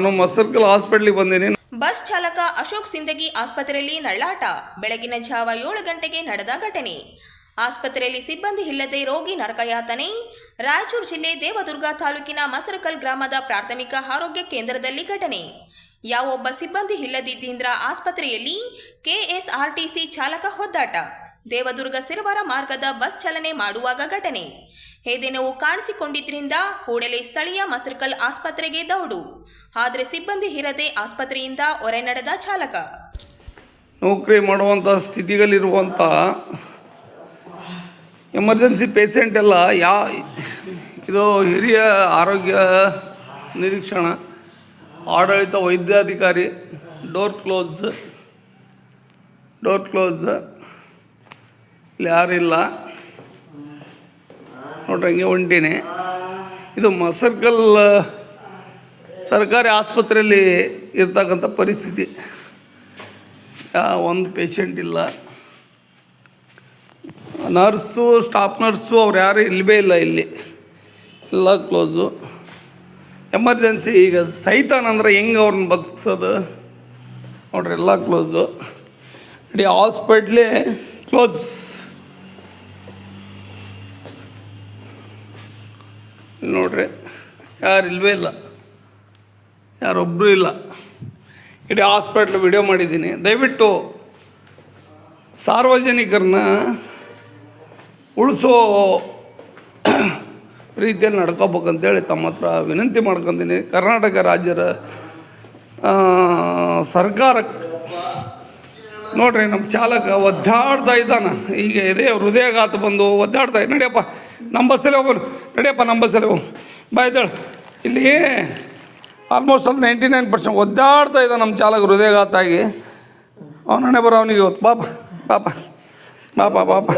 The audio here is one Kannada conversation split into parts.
ನಾನು ಮಸರ್ಕಲ್ ಹಾಸ್ಪಿಟ್ಲಿಗೆ ಬಂದಿನಿ. ಬಸ್ ಚಾಲಕ ಅಶೋಕ್ ಸಿಂದಗಿ ಆಸ್ಪತ್ರೆಯಲ್ಲಿ ನಳ್ಳಾಟ. ಬೆಳಗಿನ ಜಾವ ಏಳು ಗಂಟೆಗೆ ನಡೆದ ಘಟನೆ. ಆಸ್ಪತ್ರೆಯಲ್ಲಿ ಸಿಬ್ಬಂದಿ ಇಲ್ಲದೆ ರೋಗಿ ನರಕಯಾತನೆ. ರಾಯಚೂರು ಜಿಲ್ಲೆ ದೇವದುರ್ಗ ತಾಲೂಕಿನ ಮಸರಕಲ್ ಗ್ರಾಮದ ಪ್ರಾಥಮಿಕ ಆರೋಗ್ಯ ಕೇಂದ್ರದಲ್ಲಿ ಘಟನೆ. ಯಾವೊಬ್ಬ ಸಿಬ್ಬಂದಿ ಇಲ್ಲದಿದ್ದರಿಂದ ಆಸ್ಪತ್ರೆಯಲ್ಲಿ ಕೆಎಸ್ಆರ್ಟಿಸಿ ಚಾಲಕ ಹೊದ್ದಾಟ ದೇವದುರ್ಗ ಸಿರವಾರ ಮಾರ್ಗದ ಬಸ್ ಚಾಲನೆ ಮಾಡುವಾಗ ಘಟನೆ. ಹೇದೆನೋವು ಕಾಣಿಸಿಕೊಂಡಿದ್ದರಿಂದ ಕೂಡಲೇ ಸ್ಥಳೀಯ ಮಸರ್ಕಲ್ ಆಸ್ಪತ್ರೆಗೆ ದೌಡು. ಆದರೆ ಸಿಬ್ಬಂದಿ ಇರದೆ ಆಸ್ಪತ್ರೆಯಿಂದ ಹೊರೆ ನಡೆದ ಚಾಲಕ. ನೌಕರಿ ಮಾಡುವಂಥ ಸ್ಥಿತಿಗಲ್ಲಿರುವಂಥ ಎಮರ್ಜೆನ್ಸಿ ಪೇಷಂಟ್ ಎಲ್ಲ ಯಾ ಇದು ಹಿರಿಯ ಆರೋಗ್ಯ ನಿರೀಕ್ಷಣ, ಆಡಳಿತ ವೈದ್ಯಾಧಿಕಾರಿ, ಡೋರ್ ಕ್ಲೋಸ್ ಡೋರ್ ಕ್ಲೋಸ್ ಇಲ್ಲಿ ಯಾರಿಲ್ಲ ನೋಡ್ರಿ, ಹಂಗೆ ಹೊಂಟೀನಿ. ಇದು ಮಸರ್ಕಲ್ ಸರ್ಕಾರಿ ಆಸ್ಪತ್ರೆಯಲ್ಲಿ ಇರ್ತಕ್ಕಂಥ ಪರಿಸ್ಥಿತಿ. ಒಂದು ಪೇಷಂಟ್ ಇಲ್ಲ. ನರ್ಸು ಸ್ಟಾಫ್ ನರ್ಸು ಅವ್ರು ಯಾರು ಇಲ್ಲವೇ ಇಲ್ಲ ಇಲ್ಲಿ. ಎಲ್ಲ ಕ್ಲೋಸು ಎಮರ್ಜೆನ್ಸಿ ಈಗ ಸೈತಾನಂದ್ರೆ ಹೆಂಗೆ ಅವ್ರನ್ನ ಬದುಕ್ಸೋದು? ನೋಡ್ರಿ, ಎಲ್ಲ ಕ್ಲೋಸು ಇಡೀ ಹಾಸ್ಪಿಟ್ಲೇ ಕ್ಲೋಸ್ ನೋಡ್ರಿ. ಯಾರು ಇಲ್ಲವೇ ಇಲ್ಲ. ಯಾರೊಬ್ಬರೂ ಇಲ್ಲ. ಇಡೀ ಹಾಸ್ಪಿಟ್ಲ್ ವಿಡಿಯೋ ಮಾಡಿದ್ದೀನಿ. ದಯವಿಟ್ಟು ಸಾರ್ವಜನಿಕರನ್ನ ಉಳಿಸೋ ರೀತಿಯಲ್ಲಿ ನಡ್ಕೋಬೇಕಂತೇಳಿ ತಮ್ಮ ಹತ್ರ ವಿನಂತಿ ಮಾಡ್ಕೊತೀನಿ. ಕರ್ನಾಟಕ ರಾಜ್ಯದ ಸರ್ಕಾರಕ್ಕೆ ನೋಡ್ರಿ, ನಮ್ಮ ಚಾಲಕ ಒದ್ದಾಡ್ತಾ ಇದ್ದಾನ. ಈಗ ಇದೇ ಹೃದಯಾಘಾತ ಬಂದು ಒದ್ದಾಡ್ತಾ ನಡಿಯಪ್ಪ. ನಮ್ಮ ಬಸ್ಸಲ್ಲಿ ಹೋಗೋನು. ನಡಿಯಪ್ಪ ನಮ್ಮ ಬಸ್ಸಲ್ಲಿ ಹೋಗು. ಬಾಯ್ದಾಳ ಇಲ್ಲಿ ಆಲ್ಮೋಸ್ಟ್ ಅಲ್ಲಿ ನೈಂಟಿ ನೈನ್ ಪರ್ಸೆಂಟ್ ಒದ್ದಾಡ್ತಾ ಇದ್ದ ನಮ್ಮ ಚಾಲಕ ಹೃದಯಘಾತಾಗಿ. ಆಗಿ ಅವನನ್ನೇ ಬರೋ ಅವನಿಗೆ ಇವತ್ತು. ಪಾಪ ಪಾಪ ಪಾಪ ಪಾಪ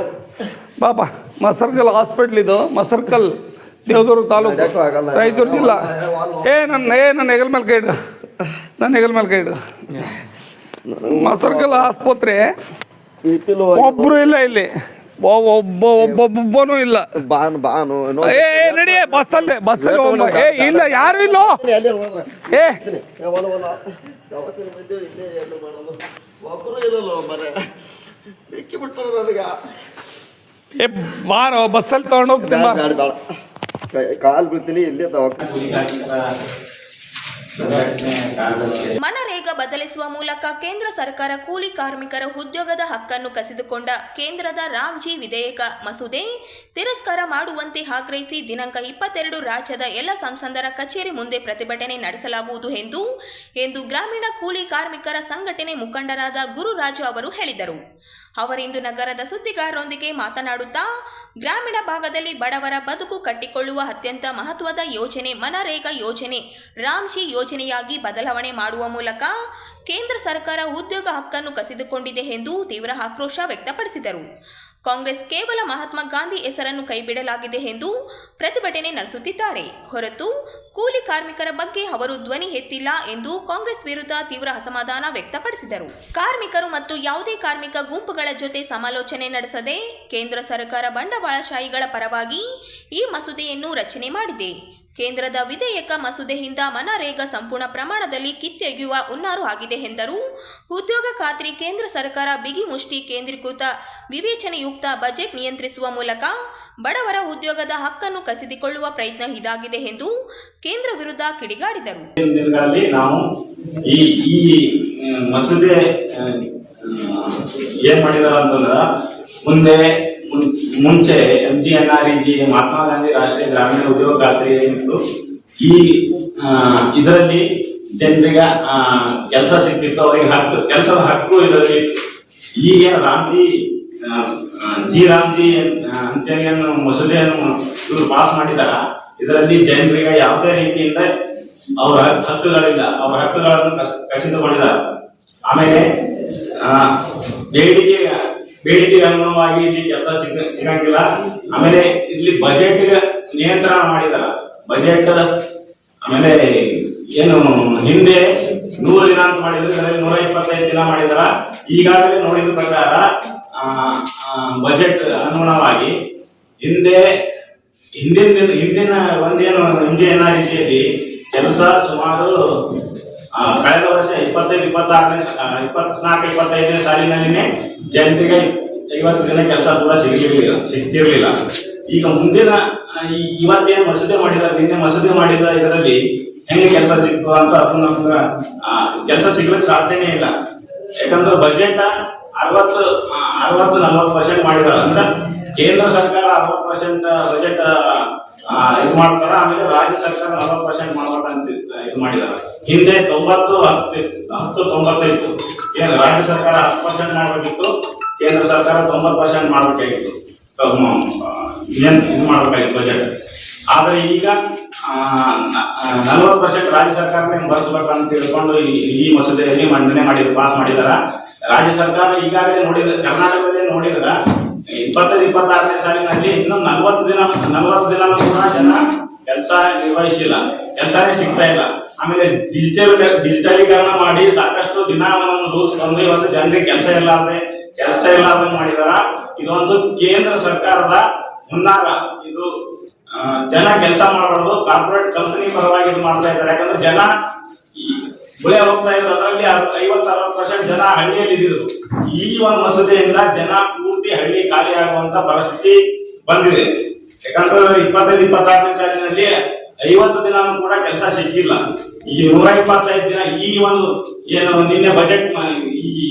ಪಾಪ ಮಸರ್ಕಲ್ ಹಾಸ್ಪಿಟ್ಲ್ ಇದು. ಮಸರ್ಕಲ್ ದೇವದುರ್ಗ ತಾಲೂಕು. ರಾಯಚೂರು ಜಿಲ್ಲಾ. ಏ ನನ್ನ ಏ ನನ್ನ ಹೆಗಲ್ ಮೇಲೆ ಕೈ ನನ್ನ ಹೆಗಲ್ ಮೇಲೆ ಕೈ ಇಡು. ಮಸರ್ಕಲ್ ಆಸ್ಪತ್ರೆ ಒಬ್ಬರು ಇಲ್ಲ ಇಲ್ಲಿ. ಒಬ್ಬ ಒಬ್ಬೊಬ್ಬನೂ ಇಲ್ಲ. ಬಾನು ಬಾನು ಏ ಏ, ನಡಿ ಬಸ್ಸಲ್ಲೇ ಬಸ್ಸಲ್ಲಿ ಹೋಗ್ಬ ಏ ಇಲ್ಲ ಯಾರು ಇಲ್ಲೋ? ಏ. ಏ ಬಾರೋ ಬಸ್ಸಲ್ಲಿ ತಗೊಂಡು ಹೋಗ್ತೀನಿ ಬಾ. ಗಾಡಿ ಬೇಡ ಕೈ- ಕಾಲ್ ಬೀಳ್ತೀನಿ ಇಲ್ಲೇ ದವಾಖಾನೆ ಮನರೇಗಾ ಬದಲಿಸುವ ಮೂಲಕ ಕೇಂದ್ರ ಸರ್ಕಾರ ಕೂಲಿ ಕಾರ್ಮಿಕರ ಉದ್ಯೋಗದ ಹಕ್ಕನ್ನು ಕಸಿದುಕೊಂಡ ಕೇಂದ್ರದ ರಾಮ್ಜಿ ವಿಧೇಯಕ ಮಸೂದೆ ತಿರಸ್ಕಾರ ಮಾಡುವಂತೆ ಆಗ್ರಹಿಸಿ ದಿನಾಂಕ ಇಪ್ಪತ್ತೆರಡು ರಾಜ್ಯದ ಎಲ್ಲ ಸಂಸದರ ಕಚೇರಿ ಮುಂದೆ ಪ್ರತಿಭಟನೆ ನಡೆಸಲಾಗುವುದು ಎಂದು ಎಂದು ಗ್ರಾಮೀಣ ಕೂಲಿ ಕಾರ್ಮಿಕರ ಸಂಘಟನೆ ಮುಖಂಡರಾದ ಗುರುರಾಜು ಅವರು ಹೇಳಿದರು. ಅವರಿಂದು ನಗರದ ಸುದ್ದಿಗಾರರೊಂದಿಗೆ ಮಾತನಾಡುತ್ತಾ, ಗ್ರಾಮೀಣ ಭಾಗದಲ್ಲಿ ಬಡವರ ಬದುಕು ಕಟ್ಟಿಕೊಳ್ಳುವ ಅತ್ಯಂತ ಮಹತ್ವದ ಯೋಜನೆ ಮನರೇಗಾ ಯೋಜನೆ. ರಾಮ್ಜಿ ಯೋಜನೆಯಾಗಿ ಬದಲಾವಣೆ ಮಾಡುವ ಮೂಲಕ ಕೇಂದ್ರ ಸರ್ಕಾರ ಉದ್ಯೋಗ ಹಕ್ಕನ್ನು ಕಸಿದುಕೊಂಡಿದೆ ಎಂದು ತೀವ್ರ ಆಕ್ರೋಶ ವ್ಯಕ್ತಪಡಿಸಿದರು. ಕಾಂಗ್ರೆಸ್ ಕೇವಲ ಮಹಾತ್ಮ ಗಾಂಧಿ ಹೆಸರನ್ನು ಕೈಬಿಡಲಾಗಿದೆ ಎಂದು ಪ್ರತಿಭಟನೆ ನಡೆಸುತ್ತಿದ್ದಾರೆ. ಹೊರತು ಕೂಲಿ ಕಾರ್ಮಿಕರ ಬಗ್ಗೆ ಅವರು ಧ್ವನಿ ಎತ್ತಿಲ್ಲ ಎಂದು ಕಾಂಗ್ರೆಸ್ ವಿರುದ್ಧ ತೀವ್ರ ಅಸಮಾಧಾನ ವ್ಯಕ್ತಪಡಿಸಿದರು. ಕಾರ್ಮಿಕರು ಮತ್ತು ಯಾವುದೇ ಕಾರ್ಮಿಕ ಗುಂಪುಗಳ ಜೊತೆ ಸಮಾಲೋಚನೆ ನಡೆಸದೆ ಕೇಂದ್ರ ಸರ್ಕಾರ ಬಂಡವಾಳಶಾಹಿಗಳ ಪರವಾಗಿ ಈ ಮಸೂದೆಯನ್ನು ರಚನೆ ಮಾಡಿದೆ. ಕೇಂದ್ರದ ವಿಧೇಯಕ ಮಸೂದೆಯಿಂದ ಮನರೇಗಾ ಸಂಪೂರ್ಣ ಪ್ರಮಾಣದಲ್ಲಿ ಕಿತ್ತೆಗೆಯುವ ಹುನ್ನಾರು ಆಗಿದೆ ಎಂದರು. ಉದ್ಯೋಗ ಖಾತ್ರಿ ಕೇಂದ್ರ ಸರ್ಕಾರ ಬಿಗಿ ಮುಷ್ಟಿ ಕೇಂದ್ರೀಕೃತ ವಿವೇಚನೆಯುಕ್ತ ಬಜೆಟ್ ನಿಯಂತ್ರಿಸುವ ಮೂಲಕ ಬಡವರ ಉದ್ಯೋಗದ ಹಕ್ಕನ್ನು ಕಸಿದುಕೊಳ್ಳುವ ಪ್ರಯತ್ನ ಇದಾಗಿದೆ ಎಂದು ಕೇಂದ್ರ ವಿರುದ್ಧ ಕಿಡಿಗಾಡಿದರು. ನಾವು ಈ ಈ ಮಸೂದೆ ಏನ್ ಮಾಡಿದಾರ ಅಂತಂದ್ರ ಮುಂದೆ ಮುಂಚೆ M G N R E G Mahatma Gandhi ರಾಷ್ಟ್ರೀಯ ಗ್ರಾಮೀಣ ಉದ್ಯೋಗ ಖಾತ್ರಿ ಏನಿತ್ತು, ಈ ಇದರಲ್ಲಿ ಜನರಿಗೆ ಕೆಲಸ ಸಿಗ್ತಿತ್ತು, ಅವರಿಗೆ ಹಕ್ಕು, ಕೆಲಸದ ಹಕ್ಕು ಇದರಲ್ಲಿ. ಈಗ ರಾಮ್ಜಿ ಜಿ ರಾಮ್ಜಿ ಅಂತೇನು ಮಸೂದೆಯನ್ನು ಇವರು ಪಾಸ್ ಮಾಡಿದಾರ, ಇದರಲ್ಲಿ ಜನರಿಗೆ ಯಾವುದೇ ರೀತಿಯಿಂದ ಅವರ ಹಕ್ಕುಗಳಿಲ್ಲ, ಅವರ ಹಕ್ಕುಗಳನ್ನು ಕಸ ಕಸಿದುಕೊಂಡಿದ್ದಾರೆ ಆಮೇಲೆ ಬೇಡಿಕೆ ಬೇಡಿಕೆಗೆ ಅನುಗುಣವಾಗಿ ಇಲ್ಲಿ ಕೆಲಸ ಸಿಗ, ಸಿಗಂಗಿಲ್ಲ. ಆಮೇಲೆ ಇಲ್ಲಿ ಬಜೆಟ್ ನಿಯಂತ್ರಣ ಮಾಡಿದ ಬಜೆಟ್ ಆಮೇಲೆ ಏನು ಹಿಂದೆ ನೂರು ದಿನ ಅಂತ ಮಾಡಿದ್ರು ಅದರಲ್ಲಿ ನೂರ ಇಪ್ಪತ್ತೈದು ದಿನ ಮಾಡಿದಾರ. ಈಗಾಗಲೇ ನೋಡಿದ ಪ್ರಕಾರ ಬಜೆಟ್ ಅನುಗುಣವಾಗಿ ಹಿಂದೆ, ಹಿಂದಿನ ದಿನ- ಹಿಂದಿನ ಒಂದೇನು ಹಿಂದೆ ಜಿ ರೀತಿಯಲ್ಲಿ ಕೆಲಸ ಸುಮಾರು ಕಳೆದ ವರ್ಷ ಇಪ್ಪತ್ತೈದು, ಇಪ್ಪತ್ತಾರನೇ ಇಪ್ಪತ್ನಾಲ್ಕು, ಇಪ್ಪತ್ತೈದನೇ ಸಾಲಿನಲ್ಲಿನೇ ಜನರಿಗೆ ಐವತ್ತು ದಿನ ಕೆಲಸ ಕೂಡ ಸಿಗಲಿಲ್ಲ, ಸಿಗ್ತಿರ್ಲಿಲ್ಲ. ಈಗ ಮುಂದಿನ ಇವತ್ತೇನು ಮಸೂದೆ ಮಾಡಿದ ನಿನ್ನೆ ಮಸೂದೆ ಮಾಡಿದ ಇದರಲ್ಲಿ ಹೆಂಗೆ ಕೆಲಸ ಸಿಗ್ತದ ಅಂತ ಅದು ನಮ್ಗೆ ಕೆಲಸ ಸಿಗ್ಲಿಕ್ಕೆ ಸಾಧ್ಯನೇ ಇಲ್ಲ. ಯಾಕಂದ್ರೆ ಬಜೆಟ್ ಅರವತ್ತು ಅರವತ್ತು ನಲ್ವತ್ತು ಪರ್ಸೆಂಟ್ ಮಾಡಿದಾರೆ. ಅಂದ್ರೆ ಕೇಂದ್ರ ಸರ್ಕಾರ ಅರವತ್ತು ಪರ್ಸೆಂಟ್ ಬಜೆಟ್ ಇದು ಮಾಡ್ತಾರ ಆಮೇಲೆ ರಾಜ್ಯ ಸರ್ಕಾರ ನಲವತ್ತು ಪರ್ಸೆಂಟ್ ಅಂತ ಇದು ಮಾಡಿದಾರೆ ಹಿಂದೆ ತೊಂಬತ್ತು, ಹತ್ತು ಹತ್ತು ಇತ್ತು. ಏನು, ರಾಜ್ಯ ಸರ್ಕಾರ ಹತ್ತು ಪರ್ಸೆಂಟ್ ಮಾಡ್ಬೇಕಿತ್ತು, ಕೇಂದ್ರ ಸರ್ಕಾರ ತೊಂಬತ್ತು ಪರ್ಸೆಂಟ್ ಮಾಡ್ಬೇಕಾಗಿತ್ತು. ಏನ್, ಇದು ಮಾಡ್ಬೇಕಾಗಿತ್ತು ಬಜೆಟ್ ಆದ್ರೆ ಈಗ ನಲವತ್ತು ಪರ್ಸೆಂಟ್ ರಾಜ್ಯ ಸರ್ಕಾರನೇ ಭರಿಸ್ಬೇಕಂತ ತಿಳ್ಕೊಂಡು ಈ ಮಸೂದೆಯಲ್ಲಿ ಮಂಡನೆ ಮಾಡಿದ್ರು ಪಾಸ್ ಮಾಡಿದಾರ ರಾಜ್ಯ ಸರ್ಕಾರ ಈಗಾಗಲೇ ನೋಡಿದ್ರೆ, ಕರ್ನಾಟಕದಲ್ಲಿ ನೋಡಿದ್ರ? ಇಪ್ಪತ್ತೈದು ಇಪ್ಪತ್ತಾರನೇ ಸಾಲಿನಲ್ಲಿ ಇನ್ನೂ ನಲವತ್ತು ದಿನ ನಲವತ್ತು ದಿನ ಕೂಡ ಜನ ಕೆಲಸ ನಿರ್ವಹಿಸಿಲ್ಲ. ಕೆಲಸನೇ ಸಿಗ್ತಾ ಇಲ್ಲ. ಆಮೇಲೆ ಡಿಜಿಟಲ್ ಡಿಜಿಟಲೀಕರಣ ಮಾಡಿ ಸಾಕಷ್ಟು ದಿನ ಒಂದೊಂದು ರೂಲ್ಸ್ ಬಂದು ಇವತ್ತು ಜನರಿಗೆ ಕೆಲಸ ಇಲ್ಲ ಅಂದ್ರೆ ಕೆಲಸ ಇಲ್ಲಾರ್ದಂಗೆ ಮಾಡಿದಾರ. ಇದೊಂದು ಕೇಂದ್ರ ಸರ್ಕಾರದ ಮುನ್ನಾಗ ಇದು ಜನ ಕೆಲಸ ಮಾಡಬಾರ್ದು ಕಾರ್ಪೊರೇಟ್ ಕಂಪನಿ ಪರವಾಗಿ ಇದು ಮಾಡ್ತಾ ಇದ್ದಾರೆ. ಯಾಕಂದ್ರೆ ಜನ ಗುಳೆ ಹೋಗ್ತಾ ಇದ್ರು ಅದರಲ್ಲಿ ಐವತ್ತು ಅರವತ್ತು ಪರ್ಸೆಂಟ್ ಜನ ಹಳ್ಳಿಯಲ್ಲಿ ಇದ್ದಿದ್ರು ಈ ಒಂದು ಮಸೂದೆಯಿಂದ ಜನ ಪೂರ್ತಿ ಹಳ್ಳಿ ಖಾಲಿ ಆಗುವಂತ ಪರಿಸ್ಥಿತಿ ಬಂದಿದೆ. ಯಾಕಂದ್ರೆ ಇಪ್ಪತ್ತೈದು, ಇಪ್ಪತ್ತಾರನೇ ಸಾಲಿನಲ್ಲಿ ಐವತ್ತು ದಿನ ಕೂಡ ಕೆಲಸ ಸಿಕ್ಕಿಲ್ಲ. ಈ ನೂರ ಇಪ್ಪತ್ತೈದು ದಿನ ಈ ಒಂದು ಏನು ನಿನ್ನೆ ಬಜೆಟ್ ಈ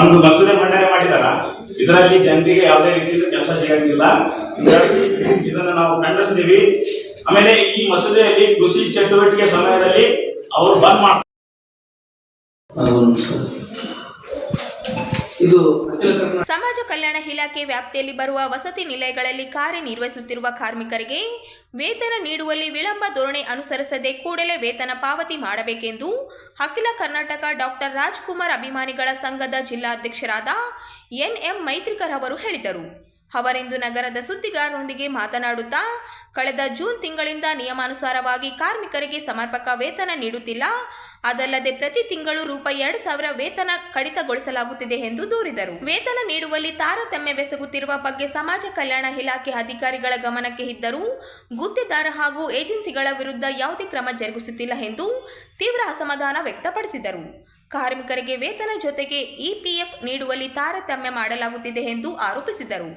ಒಂದು ಮಸೂದೆ ಮಂಡನೆ ಮಾಡಿದಾರ. ಇದರಲ್ಲಿ ಜನರಿಗೆ ಯಾವುದೇ ರೀತಿಯಿಂದ ಕೆಲಸ ಸಿಗಂಗಿಲ್ಲ ಇದನ್ನ ನಾವು ಖಂಡಿಸ್ತೀವಿ. ಆಮೇಲೆ ಈ ಮಸೂದೆಯಲ್ಲಿ ಕೃಷಿ ಚಟುವಟಿಕೆ ಸಮಯದಲ್ಲಿ ಅವರು ಬಂದ್ ಮಾಡ್ತಾರೆ ಇದು ಸಮಾಜ ಕಲ್ಯಾಣ ಇಲಾಖೆ ವ್ಯಾಪ್ತಿಯಲ್ಲಿ ಬರುವ ವಸತಿ ನಿಲಯಗಳಲ್ಲಿ ಕಾರ್ಯನಿರ್ವಹಿಸುತ್ತಿರುವ ಕಾರ್ಮಿಕರಿಗೆ ವೇತನ ನೀಡುವಲ್ಲಿ ವಿಳಂಬ ಧೋರಣೆ ಅನುಸರಿಸದೆ ಕೂಡಲೇ ವೇತನ ಪಾವತಿ ಮಾಡಬೇಕೆಂದು ಅಖಿಲ ಕರ್ನಾಟಕ ಡಾಕ್ಟರ್ ರಾಜ್ಕುಮಾರ್ ಅಭಿಮಾನಿಗಳ ಸಂಘದ ಜಿಲ್ಲಾಧ್ಯಕ್ಷರಾದ ಎನ್ಎಂ ಮೈತ್ರಿಕರ್ ಅವರು ಹೇಳಿದರು. ಅವರಿಂದು ನಗರದ ಸುದ್ದಿಗಾರರೊಂದಿಗೆ ಮಾತನಾಡುತ್ತಾ, ಕಳೆದ ಜೂನ್ ತಿಂಗಳಿಂದ ನಿಯಮಾನುಸಾರವಾಗಿ ಕಾರ್ಮಿಕರಿಗೆ ಸಮರ್ಪಕ ವೇತನ ನೀಡುತ್ತಿಲ್ಲ. ಅದಲ್ಲದೆ ಪ್ರತಿ ತಿಂಗಳು ರೂಪಾಯಿ ಎರಡು ಸಾವಿರ ವೇತನ ಕಡಿತಗೊಳಿಸಲಾಗುತ್ತಿದೆ ಎಂದು ದೂರಿದರು. ವೇತನ ನೀಡುವಲ್ಲಿ ತಾರತಮ್ಯವೆಸಗುತ್ತಿರುವ ಬಗ್ಗೆ ಸಮಾಜ ಕಲ್ಯಾಣ ಇಲಾಖೆ ಅಧಿಕಾರಿಗಳ ಗಮನಕ್ಕೆ ಇದ್ದರೂ, ಗುತ್ತಿದಾರ ಹಾಗೂ ಏಜೆನ್ಸಿಗಳ ವಿರುದ್ಧ ಯಾವುದೇ ಕ್ರಮ ಜರುಗಿಸುತ್ತಿಲ್ಲ ಎಂದು ತೀವ್ರ ಅಸಮಾಧಾನ ವ್ಯಕ್ತಪಡಿಸಿದರು. ಕಾರ್ಮಿಕರಿಗೆ ವೇತನ ಜೊತೆಗೆ ಇಪಿಎಫ್ ನೀಡುವಲ್ಲಿ ತಾರತಮ್ಯ ಮಾಡಲಾಗುತ್ತಿದೆ ಎಂದು ಆರೋಪಿಸಿದರು.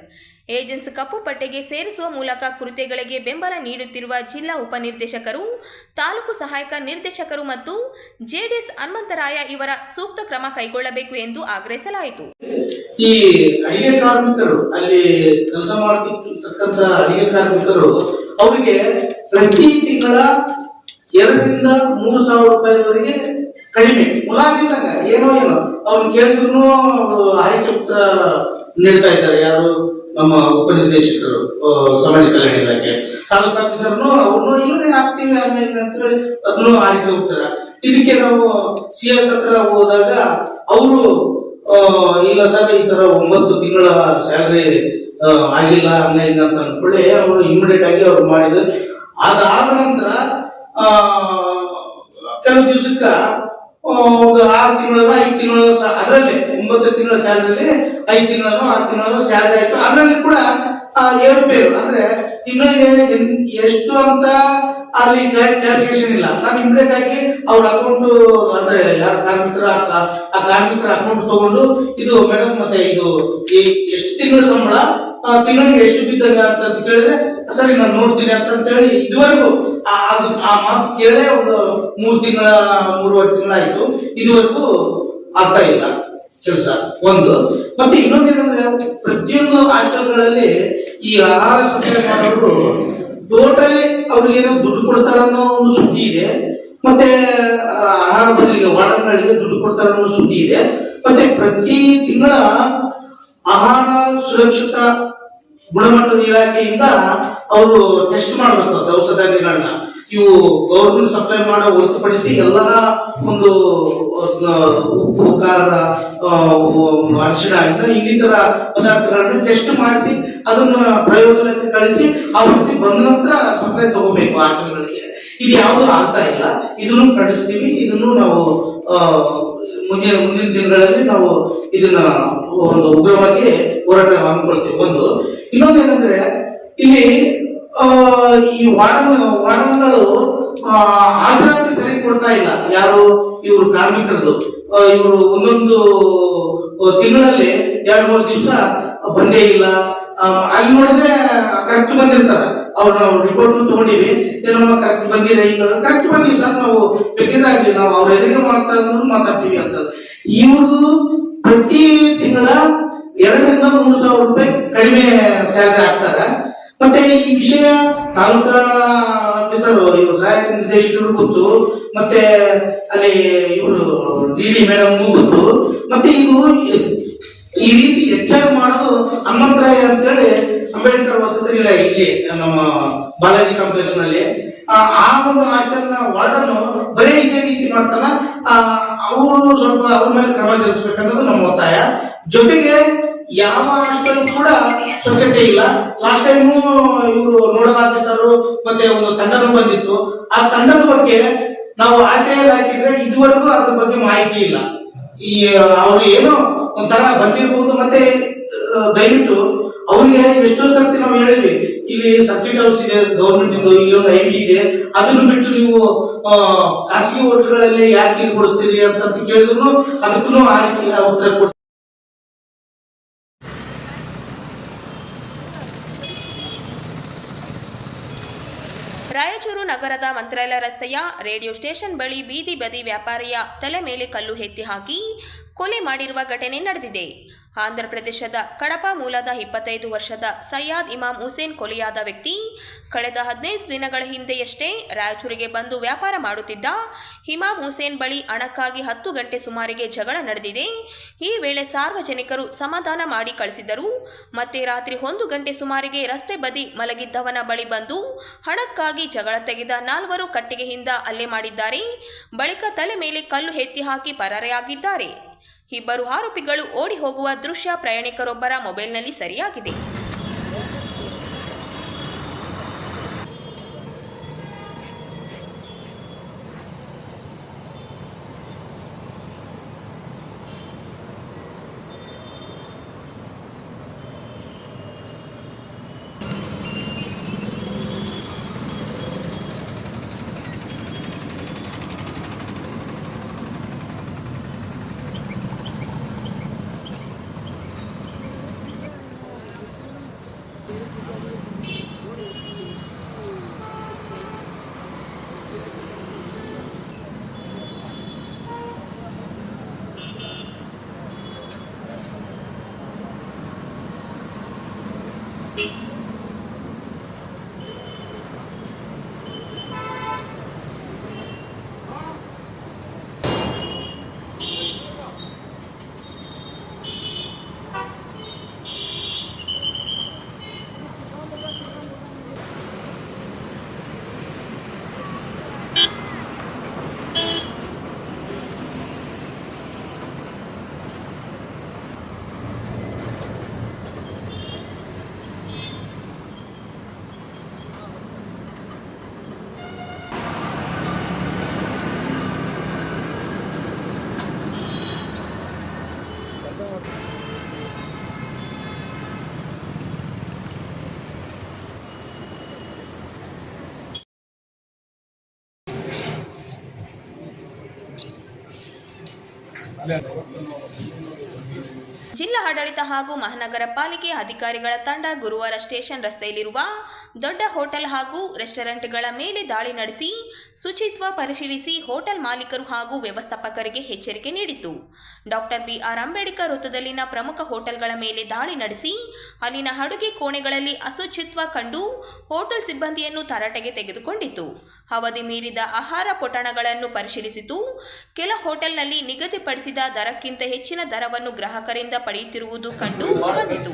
ಏಜೆನ್ಸ್ ಕಪ್ಪು ಪಟ್ಟಿಗೆ ಸೇರಿಸುವ ಮೂಲಕ ಕೃತ್ಯಗಳಿಗೆ ಬೆಂಬಲ ನೀಡುತ್ತಿರುವ ಜಿಲ್ಲಾ ಉಪನಿರ್ದೇಶಕರು, ತಾಲೂಕು ಸಹಾಯಕ ನಿರ್ದೇಶಕರು ಮತ್ತು ಜೆಡಿಎಸ್ ಹನುಮಂತರಾಯ ಇವರ ಸೂಕ್ತ ಕ್ರಮ ಕೈಗೊಳ್ಳಬೇಕು ಎಂದು ಆಗ್ರಹಿಸಲಾಯಿತು. ಈ ಅಡಿಗೆ ಅಲ್ಲಿ ಕೆಲಸ ಮಾಡತಕ್ಕಂತ ಅಡಿಗೆ ಅವರಿಗೆ ಪ್ರತಿ ತಿಂಗಳ ಎರಡರಿಂದ ಮೂರು ಸಾವಿರ ರೂಪಾಯಿವರೆಗೆ ಕಡಿಮೆ. ಮುಲಾಜಿಲ್ದಾಗ ಏನೋ ಏನೋ. ಅವ್ನು ಕೇಳಿದ್ರು ಆಯ್ಕೆ ನೀಡ್ತಾ ಇದ್ದಾರೆ. ಯಾರು? ನಮ್ಮ ಉಪನಿರ್ದೇಶಕರು ಸಮಾಜ ಕಲ್ಯಾಣ ಇಲಾಖೆ. ತಾಲೂಕು ಆಫೀಸರ್ನು ಅವ್ರನ್ನು ಇಲ್ಲೇ ಹಾಕ್ತೀವಿ ಏನಂತಾರೆ ಅದನ್ನು ಆಯ್ಕೆ ಹೋಗ್ತಾರೆ. ಇದಕ್ಕೆ ನಾವು ಸಿ ಎಸ್ ಹತ್ರ ಹೋದಾಗ ಅವರು ಇಲ್ಲ ಸರ್, ಈ ತರ ಒಂಬತ್ತು ತಿಂಗಳ ಸ್ಯಾಲ್ರಿ ಆಗಿಲ್ಲ ಅನ್ನ ಇಲ್ಲ ಅಂತ ಅಂದ್ಕೊಳ್ಳಿ, ಅವರು ಇಮಿಡಿಯೇಟ್ ಆಗಿ ಅವ್ರು ಮಾಡಿದ್ರು. ಅದಾದ ನಂತರ ಕೆಲವು ದಿವಸಕ್ಕ ಒಂದು ಆರು ತಿಂಗಳಲ್ಲ, ಐದು ತಿಂಗಳ ಅದರಲ್ಲಿ, ಒಂಬತ್ತು ತಿಂಗಳ ಸ್ಯಾಲರಿ ಐದು ತಿಂಗಳು ಆರು ತಿಂಗಳು ಸ್ಯಾಲರಿ ಆಯ್ತು. ಅದರಲ್ಲಿ ಕೂಡ ಏಳು ಪೇರು. ಅಂದ್ರೆ ತಿಂಗಳಿಗೆ ಎಷ್ಟು ಅಂತ ಅಲ್ಲಿ ಕ್ಯಾಲ್ಕುಲೇಷನ್ ಇಲ್ಲ. ನಾನು ಇಮ್ಮಿಡಿಯೇಟ್ ಆಗಿ ಅವ್ರ ಅಕೌಂಟ್ ಅಂದ್ರೆ ಯಾರು ಕಾರ್ಮಿಕರ, ಆ ಕಾರ್ಮಿಕರ ಅಕೌಂಟ್ ತಗೊಂಡು, ಇದು ಮೇಡಮ್ ಮತ್ತೆ ಇದು ಎಷ್ಟು ತಿಂಗಳ ಸಂಬಳ ತಿಂಗಳಿಗೆ ಎಷ್ಟು ಬಿದ್ದಂಗ ಅಂತ ಕೇಳಿದ್ರೆ ಸರಿ ನಾನು ನೋಡ್ತೀನಿ ಅಂತ ಹೇಳಿ ಇದುವರೆಗೂ ಆ- ಅದು ಆ ಮಾತು ಕೇಳೇ ಒಂದು ಮೂರು ತಿಂಗಳ ಮೂರುವರೆ ತಿಂಗಳಾಯ್ತು. ಇದುವರೆಗೂ ಆಗ್ತಾ ಇಲ್ಲ. ಕೆಲಸ ಒಂದು. ಮತ್ತೆ ಇನ್ನೊಂದೇನಂದ್ರೆ ಪ್ರತಿಯೊಂದು ಹಾಸ್ಟೆಲ್ಗಳಲ್ಲಿ ಈ ಆಹಾರ ಸಪ್ಲೈ ಮಾಡೋರು ಟೋಟಲಿ ಅವ್ರಿಗೆ ಏನೋ ದುಡ್ಡು ಕೊಡ್ತಾರ ಅನ್ನೋ ಒಂದು ಸುದ್ದಿ ಇದೆ. ಮತ್ತೆ ಆ, ಆಹಾರ ಬದಲಿಗೆ ವಾರ್ಡನ್ಗಳಿಗೆ ದುಡ್ಡು ಕೊಡ್ತಾರ ಅನ್ನೋ ಸುದ್ದಿ ಇದೆ. ಮತ್ತೆ ಪ್ರತಿ ತಿಂಗಳ ಆಹಾರ ಸುರಕ್ಷತಾ ಗುಣಮಟ್ಟದ ಇಲಾಖೆಯಿಂದ ಅವರು ಟೆಸ್ಟ್ ಮಾಡಬೇಕು ದವಸ ಧಾನ್ಯಗಳನ್ನ ಇವು ಗೌರ್ಮೆಂಟ್ ಸಪ್ಲೈ ಮಾಡೋ ಹೊರತುಪಡಿಸಿ ಎಲ್ಲಾ ಒಂದು ಉಪ್ಪು ಖಾರ ಅರಿಶಿಣ ಇನ್ನು ಇನ್ನಿತರ ಪದಾರ್ಥಗಳನ್ನು ಟೆಸ್ಟ್ ಮಾಡಿಸಿ ಅದನ್ನ ಪ್ರಯೋಗಾಲಯಕ್ಕೆ ಕಳಿಸಿ ಆ ವ್ಯಕ್ತಿ ಬಂದ ನಂತರ ಸಪ್ಲೈ ತಗೋಬೇಕು ಆಟಗಳಿಗೆ ಇದು ಯಾವುದು ಆಗ್ತಾ ಇಲ್ಲ. ಇದನ್ನು ಖಂಡಿಸ್ತೀವಿ. ಇದನ್ನು ನಾವು ಮುಂದೆ ಮುಂದಿನ ದಿನಗಳಲ್ಲಿ ನಾವು ಇದನ್ನ ಒಂದು ಉಗ್ರವಾಗಿ ಹೋರಾಟ ಹಮ್ಮಿಕೊಳ್ತೀವಿ ಒಂದು. ಇನ್ನೊಂದು ಏನಂದ್ರೆ ಇಲ್ಲಿ ಈ ವಾರ್ಡನ್ ವಾರ್ಡನ್ಗಳು ಆ, ಹಾಜರಾತಿ ಸರಿ ಕೊಡ್ತಾ ಇಲ್ಲ. ಯಾರು? ಇವರು ಕಾರ್ಮಿಕರದು. ಇವರು ಒಂದೊಂದು ತಿಂಗಳಲ್ಲಿ ಎರಡು ಮೂರು ದಿವಸ ಬಂದೇ ಇಲ್ಲ. ಅಲ್ಲಿ ನೋಡಿದ್ರೆ ಕರೆಕ್ಟ್ ಬಂದಿರ್ತಾರೆ. ಅವ್ರು ನಾವು ರಿಪೋರ್ಟ್ ತಗೊಂಡಿವಿ. ನಮ್ಮ ಕರೆಕ್ಟ್ ಬಂದಿರ ಈಗ ಕರೆಕ್ಟ್ ಬಂದಿವಿ ಸರ್, ನಾವು ಬೇಕಾಗಿ ನಾವು ಅವ್ರ ಎದುರಿಗೆ ಮಾಡ್ತಾ ಮಾತಾಡ್ತೀವಿ ಅಂತ. ಇವ್ರದ್ದು ಪ್ರತಿ ತಿಂಗಳ ಎರಡರಿಂದ ಮೂರು ಸಾವಿರ ರೂಪಾಯಿ ಕಡಿಮೆ ಸ್ಯಾಲರಿ ಆಗ್ತಾರೆ ಮತ್ತೆ ಈ ವಿಷಯ ತಾಲೂಕಾ ಆಫೀಸರ್ ಇವರು ಸಹಾಯಕ ನಿರ್ದೇಶಕರು ಗೊತ್ತು. ಮತ್ತೆ ಅಲ್ಲಿ ಇವರು ಡಿ ಡಿ ಮೇಡಮ್ ಗೊತ್ತು. ಮತ್ತೆ ಇದು ಈ ರೀತಿ ಹೆಚ್ಚಾಗಿ ಮಾಡೋದು ಹನುಮಂತರಾಯ ಅಂತೇಳಿ ಅಂಬೇಡ್ಕರ್ ವಸತಿ ಇಲ್ಲ, ಇಲ್ಲಿ ನಮ್ಮ ಬಾಲಾಜಿ ಕಾಂಪ್ಲೆಕ್ಸ್ನಲ್ಲಿ. ಆ ಒಂದು ಹಾಸ್ಟೆಲ್ ವಾರ್ಡನ್ ಬರೀ ಇದೇ ರೀತಿ ಮಾಡ್ತಾನ. ಅವರು ಸ್ವಲ್ಪ ಅವ್ರ ಮೇಲೆ ಕ್ರಮ ಜರುಗಿಸ್ಬೇಕನ್ನೋದು ನಮ್ಮ ಒತ್ತಾಯ. ಜೊತೆಗೆ ಯಾವ ಹಾಸ್ಟೆಲ್ ಕೂಡ ಸ್ವಚ್ಛತೆ ಇಲ್ಲ. ಲಾಸ್ಟ್ ಟೈಮ್ ಇವರು ನೋಡಲ್ ಆಫೀಸರ್ ಮತ್ತೆ ಒಂದು ತಂಡನೂ ಬಂದಿತ್ತು. ಆ ತಂಡದ ಬಗ್ಗೆ ನಾವು ಆರ್ಟಿಐ ಹಾಕಿದ್ರೆ ಇದುವರೆಗೂ ಅದ್ರ ಬಗ್ಗೆ ಮಾಹಿತಿ ಇಲ್ಲ. ಈ ಅವರು ಏನೋ ಒಂಥರ ಬಂದಿರಬಹುದು ಮತ್ತೆ ದಯವಿಟ್ಟು ಅವ್ರಿಗೆ ಎಷ್ಟೋ ಸರ್ತಿ ನಾವು ಹೇಳಿದ್ವಿ ಇಲ್ಲಿ ಸರ್ಕ್ಯೂಟ್ ಹೌಸ್ ಇದೆ ಗೌರ್ಮೆಂಟ್ ಇಂದು ಇಲ್ಲೊಂದು ಐ ಬಿ ಇದೆ, ಅದನ್ನು ಬಿಟ್ಟು ನೀವು ಖಾಸಗಿ ಹೋಟೆಲ್ಗಳಲ್ಲಿ ಯಾಕೆ ಕೊಡಿಸ್ತೀರಿ ಅಂತ ಕೇಳಿದ್ರು ಅದಕ್ಕೂ ಆಯ್ಕೆ ಉತ್ತರ ಕೊಡ್ತೀವಿ. ರಾಯಚೂರು ನಗರದ ಮಂತ್ರಾಲಯ ರಸ್ತೆಯ ರೇಡಿಯೋ ಸ್ಟೇಷನ್ ಬಳಿ ಬೀದಿ ಬದಿ ವ್ಯಾಪಾರಿಯ ತಲೆ ಮೇಲೆ ಕಲ್ಲು ಎತ್ತಿ ಹಾಕಿ ಕೊಲೆ ಮಾಡಿರುವ ಘಟನೆ ನಡೆದಿದೆ. ಆಂಧ್ರಪ್ರದೇಶದ ಕಡಪ ಮೂಲದ ಇಪ್ಪತ್ತೈದು ವರ್ಷದ ಸಯ್ಯಾದ್ ಇಮಾಮ್ ಹುಸೇನ್ ಕೊಲೆಯಾದ ವ್ಯಕ್ತಿ ಕಳೆದ ಹದಿನೈದು ದಿನಗಳ ಹಿಂದೆಯಷ್ಟೇ ರಾಯಚೂರಿಗೆ ಬಂದು ವ್ಯಾಪಾರ ಮಾಡುತ್ತಿದ್ದ ಇಮಾಮ್ ಹುಸೇನ್ ಬಳಿ ಹಣಕ್ಕಾಗಿ ಹತ್ತು ಗಂಟೆ ಸುಮಾರಿಗೆ ಜಗಳ ನಡೆದಿದೆ. ಈ ವೇಳೆ ಸಾರ್ವಜನಿಕರು ಸಮಾಧಾನ ಮಾಡಿ ಕಳಿಸಿದರು ಮತ್ತೆ ರಾತ್ರಿ ಒಂದು ಗಂಟೆ ಸುಮಾರಿಗೆ ರಸ್ತೆ ಬದಿ ಮಲಗಿದ್ದವನ ಬಳಿ ಬಂದು ಹಣಕ್ಕಾಗಿ ಜಗಳ ತೆಗೆದ ನಾಲ್ವರು ಕಟ್ಟಿಗೆಯಿಂದ ಹಲ್ಲೆ ಮಾಡಿದ್ದಾರೆ. ಬಳಿಕ ತಲೆ ಮೇಲೆ ಕಲ್ಲು ಎತ್ತಿ ಹಾಕಿ ಪರಾರಿಯಾಗಿದ್ದಾರೆ. ಇಬ್ಬರು ಆರೋಪಿಗಳು ಓಡಿ ಹೋಗುವ ದೃಶ್ಯ ಪ್ರಯಾಣಿಕರೊಬ್ಬರ ಮೊಬೈಲ್ನಲ್ಲಿ ಸರಿಯಾಗಿದೆ. ಜಿಲ್ಲಾ ಆಡಳಿತ ಹಾಗೂ ಮಹಾನಗರ ಪಾಲಿಕೆ ಅಧಿಕಾರಿಗಳ ತಂಡ ಗುರುವಾರ ಸ್ಟೇಷನ್ ರಸ್ತೆಯಲ್ಲಿರುವ ದೊಡ್ಡ ಹೋಟೆಲ್ ಹಾಗೂ ರೆಸ್ಟೋರೆಂಟ್ಗಳ ಮೇಲೆ ದಾಳಿ ನಡೆಸಿ ಶುಚಿತ್ವ ಪರಿಶೀಲಿಸಿ ಹೋಟೆಲ್ ಮಾಲೀಕರು ಹಾಗೂ ವ್ಯವಸ್ಥಾಪಕರಿಗೆ ಎಚ್ಚರಿಕೆ ನೀಡಿತು ಡಾಕ್ಟರ್ ಬಿಆರ್ ಅಂಬೇಡ್ಕರ್ ವೃತ್ತದಲ್ಲಿನ ಪ್ರಮುಖ ಹೋಟೆಲ್ಗಳ ಮೇಲೆ ದಾಳಿ ನಡೆಸಿ ಅಲ್ಲಿನ ಅಡುಗೆ ಕೋಣೆಗಳಲ್ಲಿ ಅಶುಚಿತ್ವ ಕಂಡು ಹೋಟೆಲ್ ಸಿಬ್ಬಂದಿಯನ್ನು ತರಾಟೆಗೆ ತೆಗೆದುಕೊಂಡಿತು ಅವಧಿ ಮೀರಿದ ಆಹಾರ ಪೊಟ್ಟಣಗಳನ್ನು ಪರಿಶೀಲಿಸಿತು ಕೆಲ ಹೋಟೆಲ್ನಲ್ಲಿ ನಿಗದಿಪಡಿಸಿದ ದರಕ್ಕಿಂತ ಹೆಚ್ಚಿನ ದರವನ್ನು ಗ್ರಾಹಕರಿಂದ ಪಡೆಯುತ್ತಿರುವುದು ಕಂಡು ಬಂದಿತು.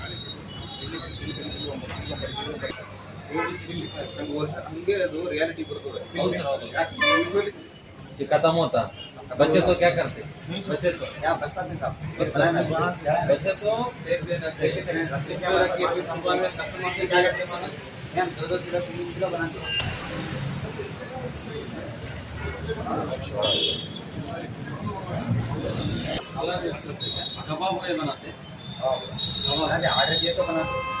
ಹಂಗೆ खत्म होता बच्चे तो क्या करते बच्चे तो क्या बचता नहीं साहब बच्चे तो देख देना चाहिए फिर सुबह में खत्म होते क्या करते मैंने दो दो किलो तीन किलो बना दो कबाब बनाते ऑर्डर दिए तो बनाते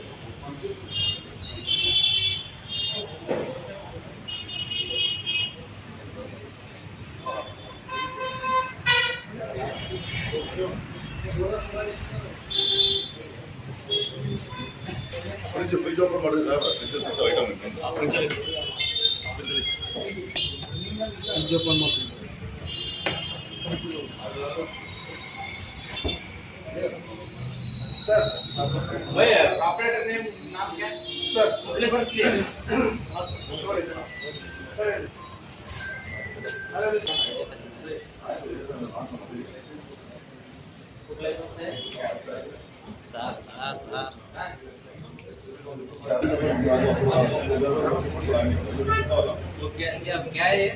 ಫ್ರಿಜ್ ಫ್ರಿಜ್ ಓಪನ್ ಮಾಡಿದ್ರೆ ಫ್ರಿಜ್ ಓಪನ್ ಮಾಡ್ತೀನಿ. सर भैया ऑपरेटर नेम नाम क्या है sir sir sir sir sir तो क्या ये अब क्या है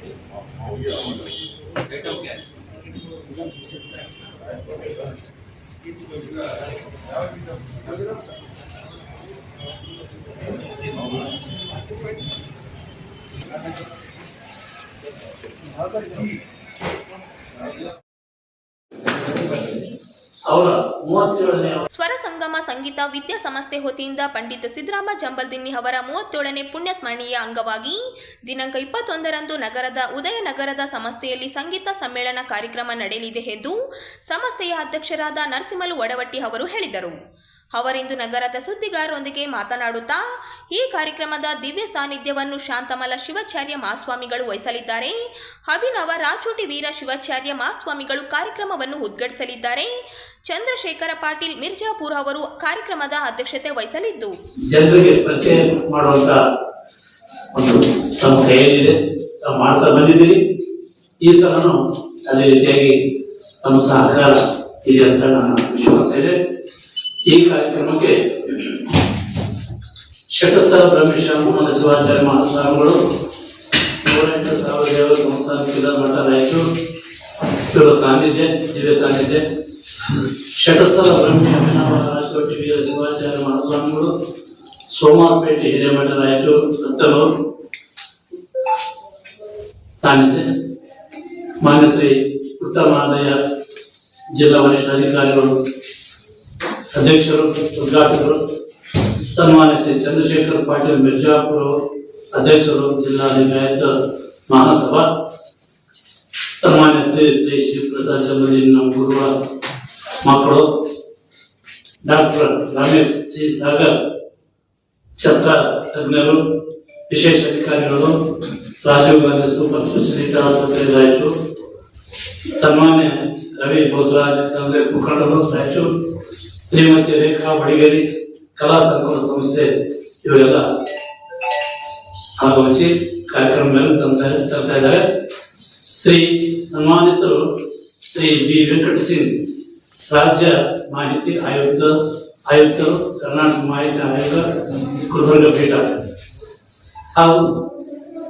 सेटअप क्या है? ಸ್ವರ ಸಂಗಮ ಸಂಗೀತ ವಿದ್ಯಾಸಂಸ್ಥೆ ಹೊತಿಯಿಂದ ಪಂಡಿತ ಸಿದ್ದರಾಮ ಜಂಬಲ್ದಿನ್ನಿ ಅವರ ಮೂವತ್ತೇಳನೇ ಪುಣ್ಯ ಸ್ಮರಣೀಯ ಅಂಗವಾಗಿ ದಿನಾಂಕ ಇಪ್ಪತ್ತೊಂದರಂದು ನಗರದ ಉದಯನಗರದ ಸಂಸ್ಥೆಯಲ್ಲಿ ಸಂಗೀತ ಸಮ್ಮೇಳನ ಕಾರ್ಯಕ್ರಮ ನಡೆಯಲಿದೆ ಎಂದು ಸಂಸ್ಥೆಯ ಅಧ್ಯಕ್ಷರಾದ ನರಸಿಂಹಲು ಒಡವಟ್ಟಿ ಅವರು ಹೇಳಿದರು. ಅವರಿಂದು ನಗರದ ಸುದ್ದಿಗಾರರೊಂದಿಗೆ ಮಾತನಾಡುತ್ತಾ, ಈ ಕಾರ್ಯಕ್ರಮದ ದಿವ್ಯ ಸಾನ್ನಿಧ್ಯವನ್ನು ಶಾಂತಮಲ ಶಿವಾಚಾರ್ಯ ಮಾಸ್ವಾಮಿಗಳು ವಹಿಸಲಿದ್ದಾರೆ. ಅಭಿನವ ರಾಚೋಟಿ ವೀರ ಶಿವಾಚಾರ್ಯ ಮಾಸ್ವಾಮಿಗಳು ಕಾರ್ಯಕ್ರಮವನ್ನು ಉದ್ಘಾಟಿಸಲಿದ್ದಾರೆ. ಚಂದ್ರಶೇಖರ ಪಾಟೀಲ್ ಮಿರ್ಜಾಪುರ್ ಅವರು ಕಾರ್ಯಕ್ರಮದ ಅಧ್ಯಕ್ಷತೆ ವಹಿಸಲಿದ್ದು. ಜನರಿಗೆ ಪರಿಚಯ ಮಾಡುವಂತ ಒಂದು ತಮ್ಮ ಕೈಯಲ್ಲಿದೆ. ಮಾಡ್ತಾ ಬಂದಿದ್ದೀರಿ. ಈ ಸಲನು ಅದೇ ರೀತಿಯಾಗಿ ತಮ್ಮ ಸಹಕಾರ ಇದೆ ಅಂತ ನನ್ನ ವಿಶ್ವಾಸ ಇದೆ. ಈ ಕಾರ್ಯಕ್ರಮಕ್ಕೆ ಶಟಸ್ಥಳ ಬ್ರಹ್ಮೇಶ್ವರ ಶಿವಾಚಾರ್ಯ ಮಹಾಸ್ವಾಮಿಗಳು ನೂರೆಂಟು ಸಾವಿರ ದೇವರ ಸಂಸ್ಥಾನ ಮಠ ರಾಯಚೂರು. ಇವರ ಸಾನ್ನಿಧ್ಯ, ದಿವ್ಯ ಸಾನ್ನಿಧ್ಯ. ಶಟಸ್ಥಳ ಬ್ರಹ್ಮೇಶ್ವರ ವೀರ ಶಿವಾಚಾರ್ಯ ಮಹಾಸ್ವಾಮಿಗಳು ಸೋಮವಾರಪೇಟೆ ಹಿರೇಮಠ ರಾಯಚೂರು ಹತ್ತನೂರು ಸಾನ್ನಿಧ್ಯ. ಮಾನ್ಯ ಶ್ರೀ ಜಿಲ್ಲಾ ಜಿಲ್ಲಾ ವರಿಷ್ಠಾಧಿಕಾರಿಗಳು. ಅಧ್ಯಕ್ಷರು, ಉದ್ಘಾಟಕರು ಸನ್ಮಾನ್ಯ ಶ್ರೀ ಚಂದ್ರಶೇಖರ್ ಪಾಟೀಲ್ ಮಿರ್ಜಾಪುರ ಅಧ್ಯಕ್ಷರು ಜಿಲ್ಲಾ ಲಿಂಗಾಯತ ಮಹಾಸಭಾ ಸನ್ಮಾನ್ಯ ಶ್ರೀ ಶ್ರೀ ಶ್ರೀ ಪ್ರಸಾದ್ ಚಂದ್ರದೀನ್ ನಮ್ಮ ಗುರುಗಳ ಮಕ್ಕಳು, ಡಾಕ್ಟರ್ ರಮೇಶ್ ಸಿ ಸಾಗರ್, ಶಸ್ತ್ರ ತಜ್ಞರು, ವಿಶೇಷ ಅಧಿಕಾರಿಗಳು, ರಾಜೀವ್ ಗಾಂಧಿ ಸೂಪರ್ ಸ್ಪೆಷಾಲಿಟಿ ಆಸ್ಪತ್ರೆ ರಾಯಚೂರು, ಸನ್ಮಾನ್ಯ ರವಿ ಕಾಂಗ್ರೆಸ್ ಮುಖಂಡರು, ರಾಯಚೂರು ಶ್ರೀಮತಿ ರೇಖಾ ಬಡಿಗೇರಿ ಕಲಾ ಸಂಕುಲ ಸಂಸ್ಥೆ ಇವರೆಲ್ಲ ಆಗಮಿಸಿ ಕಾರ್ಯಕ್ರಮಗಳನ್ನು ತಂದ ತರ್ತಾ ಇದ್ದಾರೆ. ಶ್ರೀ ಸನ್ಮಾನಿತರು ಶ್ರೀ ಬಿ ವೆಂಕಟ ಸಿಂಗ್, ರಾಜ್ಯ ಮಾಹಿತಿ ಆಯುಕ್ತ, ಆಯುಕ್ತರು ಕರ್ನಾಟಕ ಮಾಹಿತಿ ಆಯೋಗ ಗುಲ್ಬರ್ಗ ಪೀಠ. ಹಾಗೂ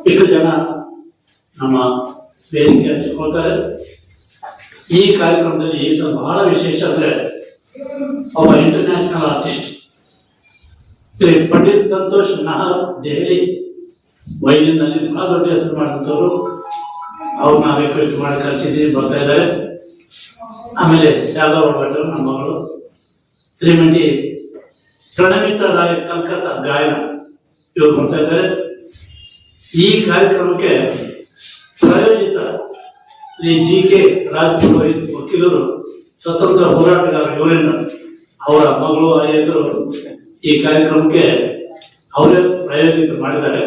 ಇಷ್ಟು ಜನ ನಮ್ಮ ವೇದಿಕೆ ಹಂಚಿಕೊಳ್ತಾರೆ. ಈ ಕಾರ್ಯಕ್ರಮದಲ್ಲಿ ಈ ಸಲ ಬಹಳ ವಿಶೇಷ ಅಂದ್ರೆ ಒಬ್ಬ ಇಂಟರ್ನ್ಯಾಷನಲ್ ಆರ್ಟಿಸ್ಟ್ ಶ್ರೀ ಪಂಡಿತ್ ಸಂತೋಷ್ ನಹರ್, ದೆಹಲಿ. ವೈಲಿನ್ನಲ್ಲಿ ಬಹಳ ದೊಡ್ಡ ಹೆಸರು ಮಾಡಿದವರು ಅವ್ರನ್ನ ರಿಕ್ವೆಸ್ಟ್ ಮಾಡಿ ಕಳಿಸಿದ್ದೀವಿ ಬರ್ತಾ ಇದ್ದಾರೆ. ಆಮೇಲೆ ಶಾರದಾ ಒಳಗಡೆ ನಮ್ಮ ಮಗಳು. ಶ್ರೀಮತಿ ಪ್ರಣಮಿತ ರಾಯ ಕಲ್ಕತ್ತಾ ಗಾಯನ. ಇವರು ಬರ್ತಾ ಇದ್ದಾರೆ. ಈ ಕಾರ್ಯಕ್ರಮಕ್ಕೆ ಪ್ರಾಯೋಜಿತ ಶ್ರೀ ಜಿ ಕೆ ರಾಜ್ ವಕೀಲರು ಸ್ವತಂತ್ರ ಹೋರಾಟಗಾರ ಇವರಿಂದ ಅವರ ಮಗಳು ಅಯ್ಯರು ಈ ಕಾರ್ಯಕ್ರಮಕ್ಕೆ ಅವರೇ ಪ್ರಾಯೋಜಿತ ಮಾಡಿದ್ದಾರೆ.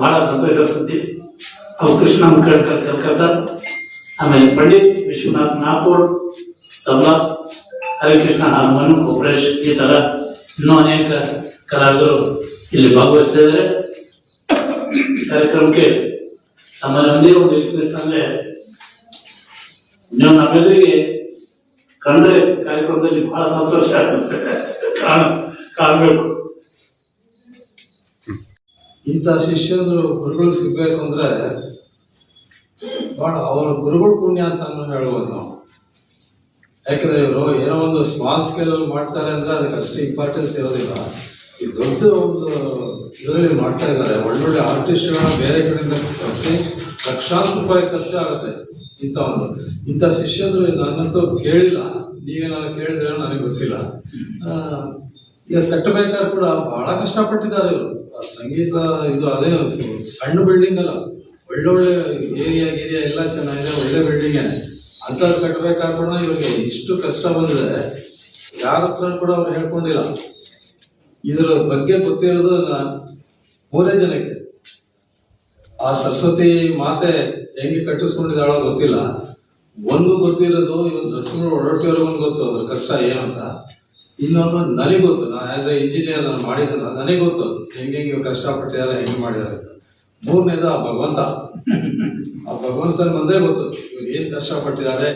ಬಹಳ ಸಂತೋಷ ಸುದ್ದಿ. ಕೃಷ್ಣ ಮುಖೇಳ್ಕರ್ ಕಲ್ಕತ್ತಾ ಆಮೇಲೆ ಪಂಡಿತ್ ವಿಶ್ವನಾಥ್ ನಾಪೂರ್ ತಬಲಾ ಹರಿಕೃಷ್ಣ ಹಾರ್ಮೋನ್ ಕೊಬ್ರೇಶ್ ಈ ತರ ಇನ್ನೂ ಅನೇಕ ಕಲಾವಿದರು ಇಲ್ಲಿ ಭಾಗವಹಿಸ್ತಿದ್ದಾರೆ ಕಾರ್ಯಕ್ರಮಕ್ಕೆ ನಮ್ಮಲ್ಲಿ ಒಂದೇ ಒಂದು ರಿಕ್ವೆಸ್ಟ್ ಅಂದ್ರೆ ನೀವು ಕಂಡ್ರೆ ಕಾರ್ಯಕ್ರಮದಲ್ಲಿ ಬಹಳ ಸಂತೋಷ ಆಗುತ್ತೆ ಕಾಣ ಕಾಣಬೇಕು ಇಂಥ ಶಿಷ್ಯರು ಗುರುಗಳು ಸಿಗ್ಬೇಕು ಅಂದ್ರೆ ಬಹಳ ಅವರ ಗುರುಗಳ ಪುಣ್ಯ ಅಂತ ಹೇಳ್ಬೋದು ನಾವು. ಯಾಕಂದ್ರೆ ಇವರು ಏನೋ ಒಂದು ಸ್ಮಾಲ್ ಸ್ಕೇಲ್ ಅಲ್ಲಿ ಮಾಡ್ತಾರೆ ಅಂದ್ರೆ ಅದಕ್ಕೆ ಅಷ್ಟು ಇಂಪಾರ್ಟೆನ್ಸ್ ಇರೋದಿಲ್ಲ. ಈ ದೊಡ್ಡ ಒಂದು ಇದರಲ್ಲಿ ಮಾಡ್ತಾ ಇದ್ದಾರೆ. ಒಳ್ಳೊಳ್ಳೆ ಆರ್ಟಿಸ್ಟ್ಗಳನ್ನ ಬೇರೆ ಕಡೆಯಿಂದ ಕರೆಸಿ ಲಕ್ಷಾಂತರ ರೂಪಾಯಿ ಖರ್ಚಾಗುತ್ತೆ ಇಂಥ ಒಂದು, ಇಂಥ ಶಿಷ್ಯರು ನನ್ನಂತೂ ಕೇಳಿಲ್ಲ. ನೀವೇನಾದ್ರು ಕೇಳಿದ್ರೆ ನನಗೆ ಗೊತ್ತಿಲ್ಲ. ಈಗ ಕಟ್ಟಬೇಕಾದ್ರೆ ಕೂಡ ಬಹಳ ಕಷ್ಟಪಟ್ಟಿದ್ದಾರೆ ಇವರು. ಸಂಗೀತ ಇದು ಅದೇ ಸಣ್ಣ ಬಿಲ್ಡಿಂಗ್ ಅಲ್ಲ. ಒಳ್ಳೊಳ್ಳೆ ಏರಿಯಾ ಏರಿಯಾ ಎಲ್ಲ ಚೆನ್ನಾಗಿದೆ, ಒಳ್ಳೆ ಬಿಲ್ಡಿಂಗ್ ಅಂಥದ್ದು ಕಟ್ಟಬೇಕಾದ್ರೆ ಕೂಡ ಇವರಿಗೆ ಇಷ್ಟು ಕಷ್ಟ ಬಂದಿದೆ. ಯಾರ ಹತ್ರ ಕೂಡ ಅವ್ರು ಹೇಳ್ಕೊಂಡಿಲ್ಲ. ಇದರ ಬಗ್ಗೆ ಗೊತ್ತಿರೋದು ಮೂರೇ ಜನಕ್ಕೆ. ಆ ಸರಸ್ವತಿ ಮಾತೆ ಹೆಂಗೆ ಕಟ್ಟಿಸ್ಕೊಂಡಿದ್ದಾಳೋ ಗೊತ್ತಿಲ್ಲ. ಒಂದು ಗೊತ್ತಿರೋದು ಇವನು ನರಸಿಂಹ ಒಡಟಿಯವ್ರಿಗೊಂದು ಗೊತ್ತು, ಅದ್ರ ಕಷ್ಟ ಏನಂತ ಇನ್ನೊಂದು ನನಗೆ ಗೊತ್ತು ನಾನು ಆಸ್ ಎ ಇಂಜಿನಿಯರ್ ನಾನು ಮಾಡಿದ್ದಲ್ಲ ನನಗೆ ಗೊತ್ತು ಹೆಂಗೆ ಹೆಂಗೆ ಕಷ್ಟಪಟ್ಟಿದ್ದಾರೆ, ಹೆಂಗೆ ಮಾಡಿದ್ದಾರೆ ಅಂತ. ಮೂರನೇದು ಆ ಭಗವಂತ. ಆ ಭಗವಂತನ ಒಂದೇ ಗೊತ್ತು, ಇವ್ರು ಏನ್ ಕಷ್ಟಪಟ್ಟಿದ್ದಾರೆ